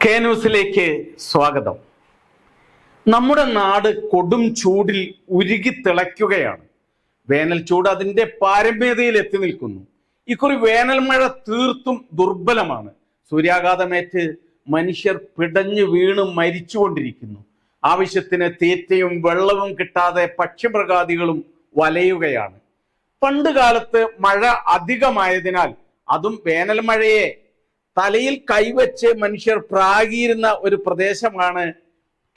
K ന്യൂസിലേക്ക് സ്വാഗതം. നമ്മുടെ നാട് കൊടും ചൂടിൽ ഉരുകി തിളയ്ക്കുകയാണ്. വേനൽ ചൂട് അതിന്റെ പാരമ്യതയിൽ എത്തി നിൽക്കുന്നു. ഇക്കുറി വേനൽ മഴ തീർത്തും ദുർബലമാണ്. സൂര്യാഘാതമേറ്റ് മനുഷ്യർ പിടഞ്ഞു വീണ് മരിച്ചുകൊണ്ടിരിക്കുന്നു. ആവശ്യത്തിന് തീറ്റയും വെള്ളവും കിട്ടാതെ പക്ഷിമൃഗാദികളും വലയുകയാണ്. പണ്ട് കാലത്ത് മഴ അധികമായതിനാൽ അതും വേനൽ മഴയെ തലയിൽ കൈവച്ച് മനുഷ്യർ പ്രാകിയിരുന്ന ഒരു പ്രദേശമാണ്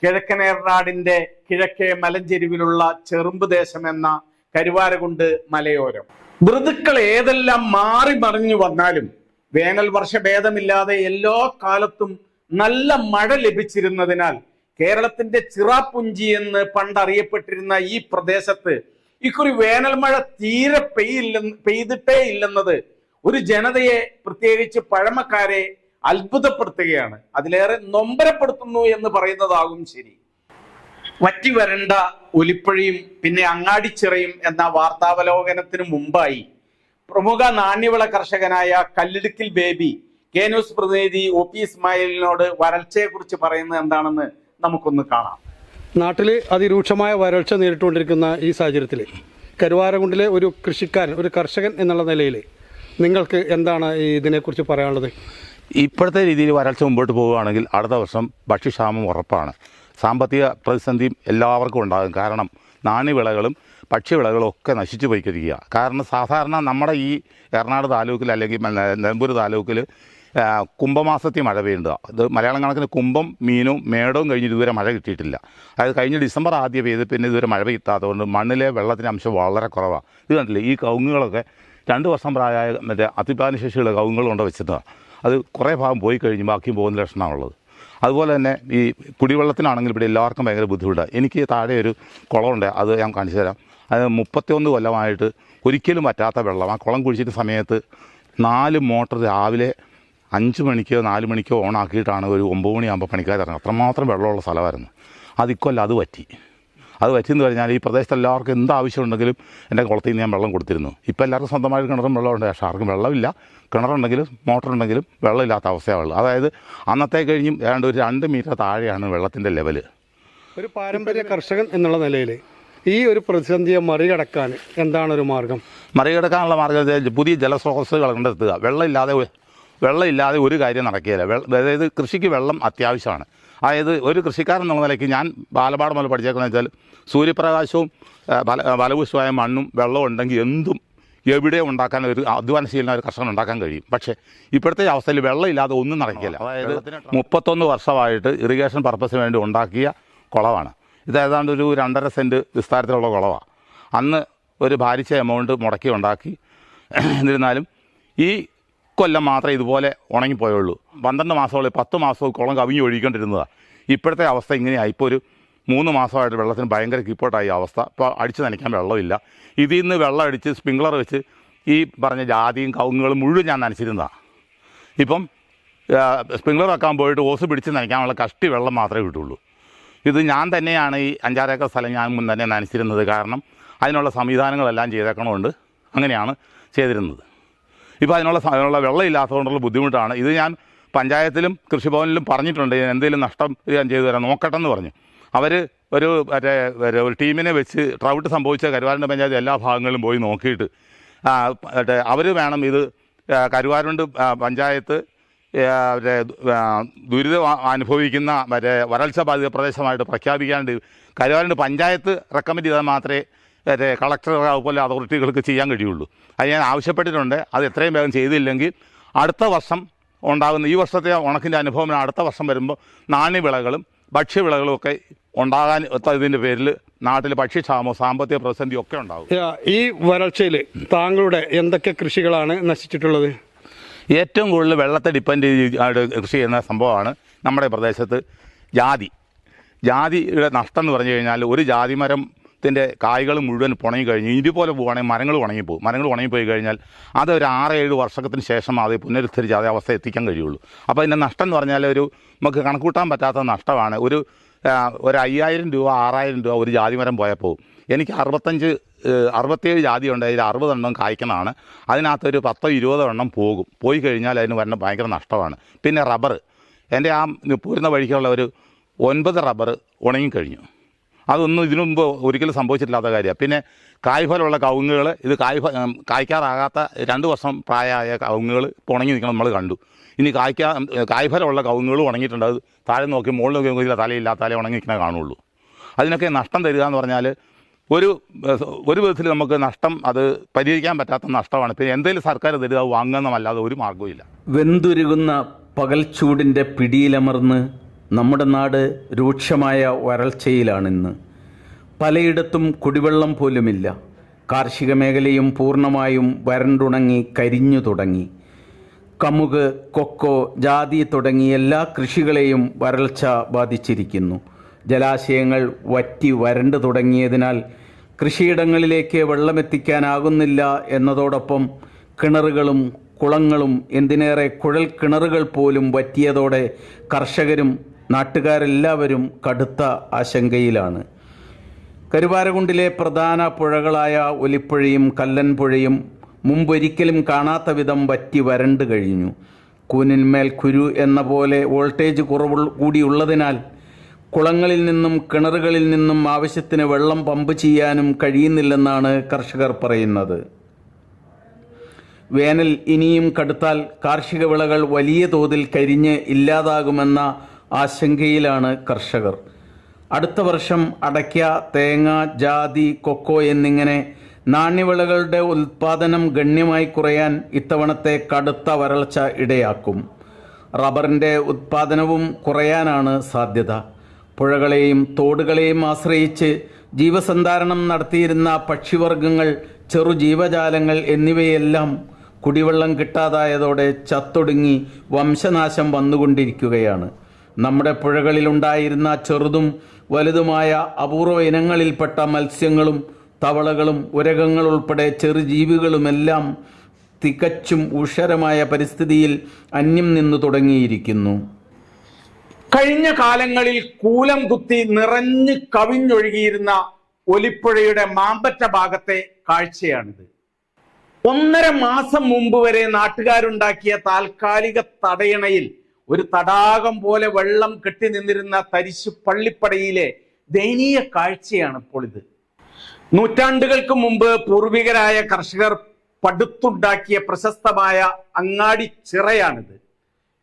കിഴക്കനേർനാടിന്റെ കിഴക്കേ മലഞ്ചെരുവിലുള്ള ചെറുമ്പ് ദേശം എന്ന കരുവാരകുണ്ട് മലയോരം. ഋതുക്കൾ ഏതെല്ലാം മാറി മറിഞ്ഞു വന്നാലും വേനൽ വർഷ ഭേദമില്ലാതെ എല്ലാ കാലത്തും നല്ല മഴ ലഭിച്ചിരുന്നതിനാൽ കേരളത്തിന്റെ ചിറാപ്പുഞ്ചി എന്ന് പണ്ടറിയപ്പെട്ടിരുന്ന ഈ പ്രദേശത്ത് ഇക്കുറി വേനൽ മഴ തീരെ പെയ്യില്ലെന്ന് പെയ്തിട്ടേ ഇല്ലെന്നത് ഒരു ജനതയെ പ്രത്യേകിച്ച് പഴമക്കാരെ അത്ഭുതപ്പെടുത്തുകയാണ്. അതിലേറെ നൊമ്പരപ്പെടുത്തുന്നു എന്ന് പറയുന്നതാകും ശരി. വറ്റി വരണ്ട ഒലിപ്പഴിയും പിന്നെ അങ്ങാടിച്ചിറയും എന്ന വാർത്താവലോകനത്തിന് മുമ്പായി പ്രമുഖ നാണ്യവിള കർഷകനായ കല്ലിടുക്കിൽ ബേബി കെ ന്യൂസ് പ്രതിനിധി ഒ പി ഇസ്മായിലിനോട് വരൾച്ചയെ കുറിച്ച് പറയുന്നത് എന്താണെന്ന് നമുക്കൊന്ന് കാണാം. നാട്ടിൽ അതിരൂക്ഷമായ വരൾച്ച നേരിട്ടുകൊണ്ടിരിക്കുന്ന ഈ സാഹചര്യത്തിൽ കരുവാരകുണ്ടിലെ ഒരു കൃഷിക്കാരൻ ഒരു കർഷകൻ എന്നുള്ള നിലയിൽ നിങ്ങൾക്ക് എന്താണ് ഇതിനെക്കുറിച്ച് പറയാനുള്ളത്? ഇപ്പോഴത്തെ രീതിയിൽ വരൾച്ച മുമ്പോട്ട് പോവുകയാണെങ്കിൽ അടുത്ത വർഷം ഭക്ഷ്യക്ഷാമം ഉറപ്പാണ്. സാമ്പത്തിക പ്രതിസന്ധിയും എല്ലാവർക്കും ഉണ്ടാകും. കാരണം നാണ്യവിളകളും ഭക്ഷ്യവിളകളും ഒക്കെ നശിച്ചു പോയിക്കൊണ്ടിരിക്കുക. കാരണം സാധാരണ നമ്മുടെ ഈ എറണാട് താലൂക്കിൽ അല്ലെങ്കിൽ നിലമ്പൂർ താലൂക്കിൽ കുംഭമാസത്തിൽ മഴ പെയ്യേണ്ടത് ഇത് മലയാളം കണക്കിന് കുംഭം മീനും മേടവും കഴിഞ്ഞ് ഇതുവരെ മഴ കിട്ടിയിട്ടില്ല. അതായത് കഴിഞ്ഞ ഡിസംബർ ആദ്യം പെയ്ത് പിന്നെ ഇതുവരെ മഴ പെയ്യാത്തതുകൊണ്ട് മണ്ണിലെ വെള്ളത്തിന്റെ അംശം വളരെ കുറവാണ് ഇത് കണ്ടില്ലേ? ഈ കവുങ്ങുകളൊക്കെ രണ്ട് വർഷം പ്രായമായ മറ്റേ അത്യുൽപാദന ശേഷിയുള്ള കവുങ്ങൾ കൊണ്ട് വെച്ചിട്ടാണ് അത് കുറേ ഭാഗം പോയി കഴിഞ്ഞ് ബാക്കിയും പോകുന്ന ലക്ഷണമാണുള്ളത്. അതുപോലെ തന്നെ ഈ കുടിവെള്ളത്തിനാണെങ്കിൽ ഇവിടെ എല്ലാവർക്കും ഭയങ്കര ബുദ്ധിമുട്ടാണ് എനിക്ക് താഴെ ഒരു കുളമുണ്ട് അത് ഞാൻ കാണിച്ചു തരാം. അത് മുപ്പത്തിയൊന്ന് കൊല്ലമായിട്ട് ഒരിക്കലും പറ്റാത്ത വെള്ളം ആ കുളം കുഴിച്ചിട്ട് സമയത്ത് നാല് മോട്ടർ രാവിലെ അഞ്ച് മണിക്കോ നാല് മണിക്കോ ഓണാക്കിയിട്ടാണ് ഒരു ഒമ്പത് മണിയാകുമ്പോൾ പണിക്കാർ ഇറങ്ങുക അത്രമാത്രം വെള്ളമുള്ള സ്ഥലമായിരുന്നു. അതിക്കൊല്ലം അത് പറ്റി. അത് പറ്റിയെന്ന് പറഞ്ഞാൽ ഈ പ്രദേശത്ത് എല്ലാവർക്കും എന്ത് ആവശ്യമുണ്ടെങ്കിലും എന്റെ കുളത്തിൽ നിന്ന് ഞാൻ വെള്ളം കൊടുത്തിരുന്നു. ഇപ്പോൾ എല്ലാവർക്കും സ്വന്തമായി കിണറും വെള്ളമുണ്ട്. പക്ഷേ ആർക്കും വെള്ളമില്ല. കിണറുണ്ടെങ്കിലും മോട്ടറുണ്ടെങ്കിലും വെള്ളമില്ലാത്ത അവസ്ഥയാണ് അതായത് അന്നത്തെ കഴിഞ്ഞും ഏതാണ്ട് ഒരു രണ്ട് മീറ്റർ താഴെയാണ് വെള്ളത്തിന്റെ ലെവൽ ഒരു പാരമ്പര്യ കർഷകൻ എന്നുള്ള നിലയിൽ ഈ ഒരു പ്രതിസന്ധിയെ മറികടക്കാൻ എന്താണ് ഒരു മാർഗം? മറികടക്കാനുള്ള മാർഗം പുതിയ ജലസ്രോതസ്സുകൾ കണ്ടെത്തുക. വെള്ളമില്ലാതെ വെള്ളമില്ലാതെ ഒരു കാര്യം നടക്കുകയില്ല. അതായത് കൃഷിക്ക് വെള്ളം അത്യാവശ്യമാണ്. അതായത് ഒരു കൃഷിക്കാരൻ എന്നുള്ള നിലയ്ക്ക് ഞാൻ ബാലപാഠം മുതൽ പഠിച്ചേക്കുന്നത് വെച്ചാൽ സൂര്യപ്രകാശവും ബല ഫല മണ്ണും വെള്ളവും ഉണ്ടെങ്കിൽ എന്തും എവിടെ ഉണ്ടാക്കാൻ ഒരു അധ്വാനശീലന ഒരു കർഷകൻ ഉണ്ടാക്കാൻ കഴിയും. പക്ഷേ ഇപ്പോഴത്തെ അവസ്ഥയിൽ വെള്ളമില്ലാതെ ഒന്നും നടക്കില്ല. അതായത് മുപ്പത്തൊന്ന് വർഷമായിട്ട് ഇറിഗേഷൻ പർപ്പസിന് വേണ്ടി ഉണ്ടാക്കിയ കുളമാണ്. ഇത് ഏതാണ്ട് ഒരു രണ്ടര സെന്റ് വിസ്താരത്തിലുള്ള കുളവാണ് അന്ന് ഒരു ഭാരിച്ച എമൗണ്ട് മുടക്കി ഉണ്ടാക്കി. എന്നിരുന്നാലും ഈ കൊല്ലം മാത്രമേ ഇതുപോലെ ഉണങ്ങിപ്പോയുള്ളൂ. പന്ത്രണ്ട് മാസമുള്ള പത്ത് മാസവും കുളം കവിഞ്ഞ് ഒഴുകിക്കൊണ്ടിരുന്നതാണ് ഇപ്പോഴത്തെ അവസ്ഥ ഇങ്ങനെയായി. ഇപ്പോൾ ഒരു മൂന്ന് മാസമായിട്ട് വെള്ളത്തിന് ഭയങ്കര കീപ്പോട്ടായി അവസ്ഥ. ഇപ്പോൾ അടിച്ച് നനയ്ക്കാൻ വെള്ളമില്ല. ഇതിൽ നിന്ന് വെള്ളം അടിച്ച് സ്പ്രിംഗ്ലർ വെച്ച് ഈ പറഞ്ഞ ജാതിയും കവുങ്ങുകളും മുഴുവൻ ഞാൻ നനച്ചിരുന്നതാണ് ഇപ്പം സ്പ്രിംഗ്ലർ വെക്കാൻ പോയിട്ട് ഓസ് പിടിച്ച് നനയ്ക്കാനുള്ള കഷ്ടി വെള്ളം മാത്രമേ കിട്ടുള്ളൂ. ഇത് ഞാൻ തന്നെയാണ് ഈ അഞ്ചാറേക്കർ സ്ഥലം ഞാൻ മുൻ തന്നെ നനച്ചിരുന്നത്. കാരണം അതിനുള്ള സംവിധാനങ്ങളെല്ലാം ചെയ്തേക്കണമുണ്ട്. അങ്ങനെയാണ് ചെയ്തിരുന്നത്. ഇപ്പോൾ അതിനുള്ള അതിനുള്ള വെള്ളം ഇല്ലാത്തതുകൊണ്ടുള്ള ബുദ്ധിമുട്ടാണ്. ഇത് ഞാൻ പഞ്ചായത്തിലും കൃഷിഭവനിലും പറഞ്ഞിട്ടുണ്ട്. എന്തെങ്കിലും നഷ്ടം ഞാൻ ചെയ്തു തരാം. നോക്കട്ടെ എന്ന് പറഞ്ഞു. അവർ ഒരു മറ്റേ ഒരു- ടീമിനെ വെച്ച് ട്രൗട്ട് സംഭവിച്ച കരുവാരന്റെ പഞ്ചായത്ത് എല്ലാ ഭാഗങ്ങളിലും പോയി നോക്കിയിട്ട് മറ്റേ അവർ വേണം ഇത് കരുവാരുണ്ട് പഞ്ചായത്ത് ദുരിതം അനുഭവിക്കുന്ന മറ്റേ വരൾച്ച ബാധിത പ്രദേശമായിട്ട് പ്രഖ്യാപിക്കാണ്ട് കരുവാരുണ്ട് പഞ്ചായത്ത് റെക്കമെൻഡ് ചെയ്താൽ മാത്രമേ മറ്റേ കളക്ടർ അതുപോലെ അതോറിറ്റികൾക്ക് ചെയ്യാൻ കഴിയുള്ളൂ. അത് ഞാൻ ആവശ്യപ്പെട്ടിട്ടുണ്ട്. അത് എത്രയും വേഗം ചെയ്തില്ലെങ്കിൽ അടുത്ത വർഷം ഉണ്ടാകുന്ന ഈ വർഷത്തെ ഉണക്കിന്റെ അനുഭവം അടുത്ത വർഷം വരുമ്പോൾ നാണ്യവിളകളും ഭക്ഷ്യവിളകളും ഒക്കെ ഉണ്ടാകാൻ ഇതിന്റെ പേരിൽ നാട്ടിൽ ഭക്ഷ്യക്ഷാമോ സാമ്പത്തിക പ്രതിസന്ധിയോ ഒക്കെ ഉണ്ടാകും. ഈ വരൾച്ചയിൽ താങ്കളുടെ എന്തൊക്കെ കൃഷികളാണ് നശിച്ചിട്ടുള്ളത്? ഏറ്റവും കൂടുതൽ വെള്ളത്തെ ഡിപ്പെൻഡ് ചെയ്ത് കൃഷി ചെയ്യുന്ന സംഭവമാണ് നമ്മുടെ പ്രദേശത്ത് ജാതി. ജാതിയുടെ നഷ്ടം എന്ന് പറഞ്ഞു കഴിഞ്ഞാൽ ഒരു ജാതി മരത്തിന്റെ കായ്കൾ മുഴുവൻ പുണങ്ങി കഴിഞ്ഞു ഇതുപോലെ പോവുകയാണെങ്കിൽ മരങ്ങൾ ഉണങ്ങിപ്പോകും. മരങ്ങൾ ഉണങ്ങിപ്പോയി കഴിഞ്ഞാൽ അത് ഒരു ആറ് ഏഴ് വർഷത്തിന് ശേഷം അത് പുനരുദ്ധരിച്ച് അതേ അവസ്ഥ എത്തിക്കാൻ കഴിയുള്ളൂ. അപ്പോൾ അതിന്റെ നഷ്ടം എന്ന് പറഞ്ഞാൽ ഒരു നമുക്ക് കണക്കൂട്ടാൻ പറ്റാത്ത നഷ്ടമാണ്. ഒരു ഒരു അയ്യായിരം രൂപ ആറായിരം രൂപ ഒരു ജാതി മരം പോകും എനിക്ക് അറുപത്തഞ്ച് അറുപത്തേഴ് ജാതി ഉണ്ട് അതിൽ അറുപതെണ്ണം കായ്ക്കുന്നതാണ്. അതിനകത്തൊരു പത്തോ ഇരുപതോ എണ്ണം പോകും. പോയി കഴിഞ്ഞാൽ അതിന് വരുന്ന ഭയങ്കര നഷ്ടമാണ്. പിന്നെ റബ്ബർ. എന്റെ ആ പോരുന്ന വഴിക്കുള്ള ഒരു ഒൻപത് റബ്ബർ ഉണങ്ങിക്കഴിഞ്ഞു അതൊന്നും ഇതിനു മുമ്പ് ഒരിക്കലും സംഭവിച്ചിട്ടില്ലാത്ത കാര്യമാണ്. പിന്നെ കായ്ഫലമുള്ള കവുങ്ങുകൾ ഇത് കായ്ഫ കായ്ക്കാറാകാത്ത രണ്ട് വർഷം പ്രായമായ കവുങ്ങുകൾ ഇപ്പോൾ ഉണങ്ങി നിൽക്കണം നമ്മൾ കണ്ടു. ഇനി കായ്ക്കാ കായ്ഫലമുള്ള കവുങ്ങുകൾ ഉണങ്ങിയിട്ടുണ്ട്. അത് താഴെ നോക്കി മുകളിൽ നോക്കി നോക്കിയില്ല തലയില്ല തല ഉണങ്ങി നിൽക്കണേ കാണുള്ളൂ. അതിനൊക്കെ നഷ്ടം തരിക എന്ന് പറഞ്ഞാൽ ഒരു ഒരു വിധത്തിൽ നമുക്ക് നഷ്ടം അത് പരിഹരിക്കാൻ പറ്റാത്ത നഷ്ടമാണ്. പിന്നെ എന്തെങ്കിലും സർക്കാർ തരിക വാങ്ങുന്നതല്ലാതെ ഒരു മാർഗവും വെന്തുരുകുന്ന പകൽച്ചൂടിന്റെ പിടിയിലമർന്ന് നമ്മുടെ നാട് രൂക്ഷമായ വരൾച്ചയിലാണിന്ന്. പലയിടത്തും കുടിവെള്ളം പോലുമില്ല. കാർഷിക മേഖലയും പൂർണമായും വരണ്ടുണങ്ങി കരിഞ്ഞു തുടങ്ങി. കമുക് കൊക്കോ ജാതി തുടങ്ങി എല്ലാ കൃഷികളെയും വരൾച്ച ബാധിച്ചിരിക്കുന്നു. ജലാശയങ്ങൾ വറ്റി വരണ്ടു തുടങ്ങിയതിനാൽ കൃഷിയിടങ്ങളിലേക്ക് വെള്ളമെത്തിക്കാനാകുന്നില്ല എന്നതോടൊപ്പം കിണറുകളും കുളങ്ങളും എന്തിനേറെ കുഴൽ കിണറുകൾ പോലും വറ്റിയതോടെ കർഷകരും നാട്ടുകാരെല്ലാവരും കടുത്ത ആശങ്കയിലാണ്. കരുവാരകുണ്ടിലെ പ്രധാന പുഴകളായ ഒലിപ്പുഴയും കല്ലൻപുഴയും മുമ്പൊരിക്കലും കാണാത്ത വിധം വറ്റി വരണ്ടു കഴിഞ്ഞു. കൂനിന്മേൽ കുരു എന്ന പോലെ വോൾട്ടേജ് കുറവ് കൂടിയുള്ളതിനാൽ കുളങ്ങളിൽ നിന്നും കിണറുകളിൽ നിന്നും ആവശ്യത്തിന് വെള്ളം പമ്പ് ചെയ്യാനും കഴിയുന്നില്ലെന്നാണ് കർഷകർ പറയുന്നത്. വേനൽ ഇനിയും കടുത്താൽ കാർഷിക വിളകൾ വലിയ തോതിൽ കരിഞ്ഞ് ഇല്ലാതാകുമെന്ന ആശങ്കയിലാണ് കർഷകർ. അടുത്ത വർഷം അടയ്ക്ക തേങ്ങ ജാതി കൊക്കോ എന്നിങ്ങനെ നാണ്യവിളകളുടെ ഉൽപ്പാദനം ഗണ്യമായി കുറയാൻ ഇത്തവണത്തെ കടുത്ത വരൾച്ച ഇടയാക്കും. റബ്ബറിന്റെ ഉത്പാദനവും കുറയാനാണ് സാധ്യത. പുഴകളെയും തോടുകളെയും ആശ്രയിച്ച് ജീവസന്ധാരണം നടത്തിയിരുന്ന പക്ഷിവർഗങ്ങൾ ചെറു ജീവജാലങ്ങൾ എന്നിവയെല്ലാം കുടിവെള്ളം കിട്ടാതായതോടെ ചത്തൊടുങ്ങി വംശനാശം വന്നുകൊണ്ടിരിക്കുകയാണ്. നമ്മുടെ പുഴകളിലുണ്ടായിരുന്ന ചെറുതും വലുതുമായ അപൂർവ ഇനങ്ങളിൽപ്പെട്ട മത്സ്യങ്ങളും തവളകളും ഉരകങ്ങൾ ഉൾപ്പെടെ ചെറുജീവികളുമെല്ലാം തികച്ചും ഉഷരമായ പരിസ്ഥിതിയിൽ അന്യം നിന്നു തുടങ്ങിയിരിക്കുന്നു. കഴിഞ്ഞ കാലങ്ങളിൽ കൂലം കുത്തി നിറഞ്ഞു കവിഞ്ഞൊഴുകിയിരുന്ന ഒലിപ്പുഴയുടെ മാമ്പറ്റ ഭാഗത്തെ കാഴ്ചയാണിത്. ഒന്നര മാസം മുമ്പ് വരെ നാട്ടുകാരുണ്ടാക്കിയ താൽക്കാലിക തടയണയിൽ ഒരു തടാകം പോലെ വെള്ളം കെട്ടി നിന്നിരുന്ന തരിശു പള്ളിപ്പടയിലെ ദയനീയ കാഴ്ചയാണ് ഇപ്പോൾ ഇത്. നൂറ്റാണ്ടുകൾക്ക് മുമ്പ് പൂർവികരായ കർഷകർ പടുത്തുണ്ടാക്കിയ പ്രശസ്തമായ അങ്ങാടി ചിറയാണിത്.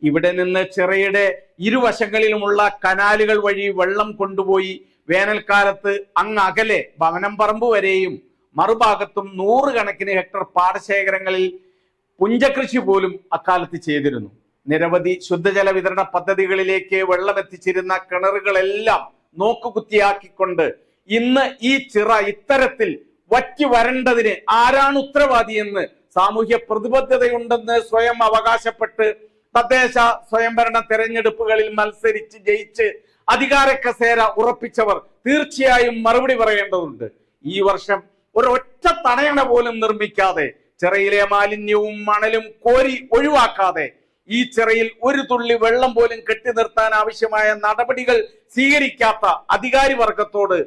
ഇവിടെ നിന്ന് ചിറയുടെ ഇരുവശങ്ങളിലുമുള്ള കനാലുകൾ വഴി വെള്ളം കൊണ്ടുപോയി വേനൽക്കാലത്ത് അങ്ങ് അകലെ ഭവനം പറമ്പ് വരെയും മറുഭാഗത്തും നൂറുകണക്കിന് ഹെക്ടർ പാടശേഖരങ്ങളിൽ പുഞ്ചകൃഷി പോലും അക്കാലത്ത് ചെയ്തിരുന്നു. നിരവധി ശുദ്ധജല വിതരണ പദ്ധതികളിലേക്ക് വെള്ളമെത്തിച്ചിരുന്ന കിണറുകളെല്ലാം നോക്കുകുത്തിയാക്കിക്കൊണ്ട് ഇന്ന് ഈ ചിറ ഇത്തരത്തിൽ വറ്റി വരണ്ടതിന് ആരാണ് ഉത്തരവാദി എന്ന് സാമൂഹ്യ പ്രതിബദ്ധതയുണ്ടെന്ന് സ്വയം അവകാശപ്പെട്ട് തദ്ദേശ സ്വയംഭരണ തെരഞ്ഞെടുപ്പുകളിൽ മത്സരിച്ച് ജയിച്ച് അധികാര കസേര ഉറപ്പിച്ചവർ തീർച്ചയായും മറുപടി പറയേണ്ടതുണ്ട്. ഈ വർഷം ഒരൊറ്റ തണയണ പോലും നിർമ്മിക്കാതെ ചിറയിലെ മാലിന്യവും മണലും കോരി ഒഴിവാക്കാതെ ഈ ചിറയിൽ ഒരു തുള്ളി വെള്ളം പോലും കെട്ടി നിർത്താൻ ആവശ്യമായ നടപടികൾ സ്വീകരിക്കാത്ത അധികാരി വർഗത്തോട്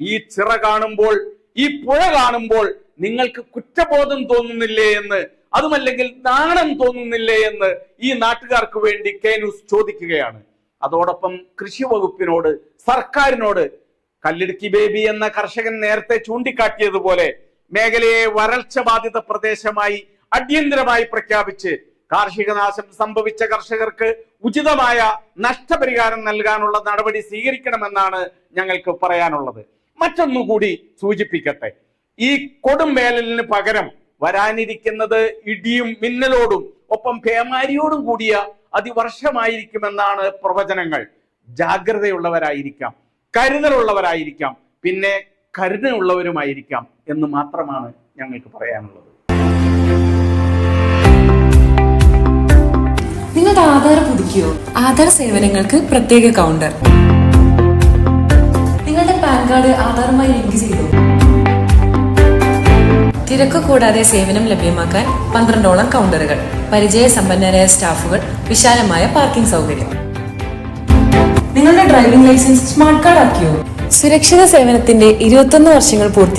ഈ ചിറ കാണുമ്പോൾ ഈ പുഴ കാണുമ്പോൾ നിങ്ങൾക്ക് കുറ്റബോധം തോന്നുന്നില്ലേ എന്ന് അതുമല്ലെങ്കിൽ നാണം തോന്നുന്നില്ലേ എന്ന് ഈ നാട്ടുകാർക്ക് വേണ്ടി കെ ന്യൂസ് ചോദിക്കുകയാണ്. അതോടൊപ്പം കൃഷി വകുപ്പിനോട് സർക്കാരിനോട് കല്ലിടുക്കി ബേബി എന്ന കർഷകൻ നേരത്തെ ചൂണ്ടിക്കാട്ടിയതുപോലെ മേഖലയെ വരൾച്ച ബാധിത പ്രദേശമായി അടിയന്തരമായി പ്രഖ്യാപിച്ച് കാർഷിക നാശം സംഭവിച്ച കർഷകർക്ക് ഉചിതമായ നഷ്ടപരിഹാരം നൽകാനുള്ള നടപടി സ്വീകരിക്കണമെന്നാണ് ഞങ്ങൾക്ക് പറയാനുള്ളത്. മറ്റൊന്നുകൂടി സൂചിപ്പിക്കട്ടെ. ഈ കൊടും വേനലിന് പകരം വരാനിരിക്കുന്നത് ഇടിയും മിന്നലോടും ഒപ്പം പേമാരിയോടും കൂടിയ അതിവർഷമായിരിക്കുമെന്നാണ് പ്രവചനങ്ങൾ. ജാഗ്രതയുള്ളവരായിരിക്കാം കരുതലുള്ളവരായിരിക്കാം പിന്നെ കരുതലുള്ളവരുമായിരിക്കാം എന്ന് മാത്രമാണ് ഞങ്ങൾക്ക് പറയാനുള്ളത്. നിങ്ങളുടെ ആധാർ പുതുക്കിയോ? ആധാർ സേവനങ്ങൾക്ക് പ്രത്യേക കൗണ്ടർ നിങ്ങളുടെ പാൻ കാർഡ് ആധാറുമായി ലിങ്ക് ചെയ്തു? തിരക്ക് കൂടാതെ സേവനം ലഭ്യമാക്കാൻ പന്ത്രണ്ടോളം കൗണ്ടറുകൾ പരിചയസമ്പന്നരായ സ്റ്റാഫുകൾ വിശാലമായ പാർക്കിംഗ് സൗകര്യം. നിങ്ങളുടെ ഡ്രൈവിംഗ് ലൈസൻസ് സ്മാർട്ട് കാർഡ് ആക്കിയോ? സുരക്ഷിത സേവനത്തിന്റെ ഇരുപത്തൊന്ന് വർഷങ്ങൾ പൂർത്തിയാക്കി